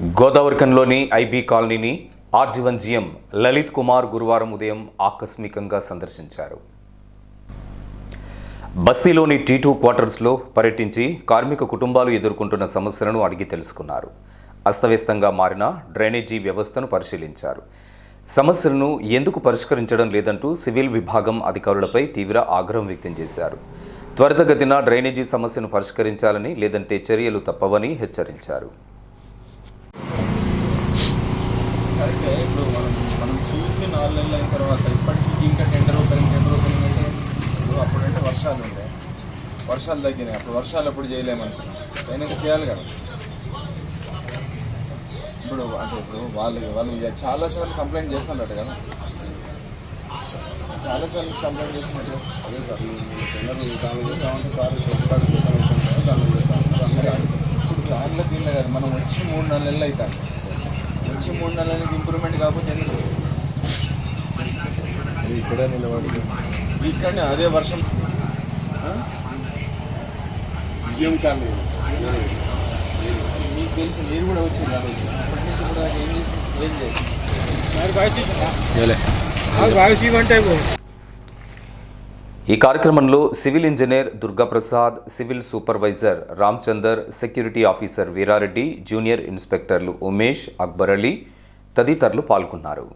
గోదావరికంలోని IB కాలనీని RG one GM Lalit Kumar గురువారం ఉదయం ఆకస్మికంగా సందర్శించారు. బస్తీలోని టీ టూ క్వార్టర్స్లో పర్యటించి కార్మిక కుటుంబాలు ఎదుర్కొంటున్న సమస్యలను అడిగి తెలుసుకున్నారు. అస్తవ్యస్తంగా మారిన డ్రైనేజీ వ్యవస్థను పరిశీలించారు. సమస్యలను ఎందుకు పరిష్కరించడం లేదంటూ సివిల్ విభాగం అధికారులపై తీవ్ర ఆగ్రహం వ్యక్తం చేశారు. త్వరితగతిన డ్రైనేజీ సమస్యను పరిష్కరించాలని లేదంటే చర్యలు తప్పవని హెచ్చరించారు. అంటే ఇప్పుడు మనం మనం చూసి నాలుగు నెలలు అయిన తర్వాత ఇప్పటికీ ఇంకా టెండర్ ఓపెనింగ్ టెండర్ ఓపెనింగ్ అంటే ఇప్పుడు అప్పుడంటే వర్షాలు ఉండే. వర్షాలు తగ్గినాయి. అప్పుడు వర్షాలు అప్పుడు చేయలేమనుకున్నాం అయినాక చేయాలి కదా. ఇప్పుడు అంటే ఇప్పుడు వాళ్ళు వాళ్ళు చాలాసార్లు కంప్లైంట్ చేస్తున్నట్టు కదా. చాలాసార్లు కంప్లైంట్ చేస్తున్నట్టు అదే సార్ టెండర్ దాని గురించి సార్ దాని ఇప్పుడు దానిలో దీనిలో కాదు. మనం వచ్చి మూడు నాలుగు నెలలు అవుతాం వచ్చి మూడు నెలలకి ఇంప్రూవ్మెంట్ కాకపోతే ఇక్కడే నిలబడి ఇక్కడనే అదే వర్షం. ఏం కాదు మీకు తెలుసు మీరు కూడా వచ్చారు కాబట్టి ఇప్పటి నుంచి కూడా ఏం చేసి ఏం చేయాలి? ఈ కార్యక్రమంలో civil engineer Durgaprasad civil supervisor Ramchander security officer Veerareddy junior ఇన్స్పెక్టర్లు Umesh Akbar Ali తదితరులు పాల్గొన్నారు.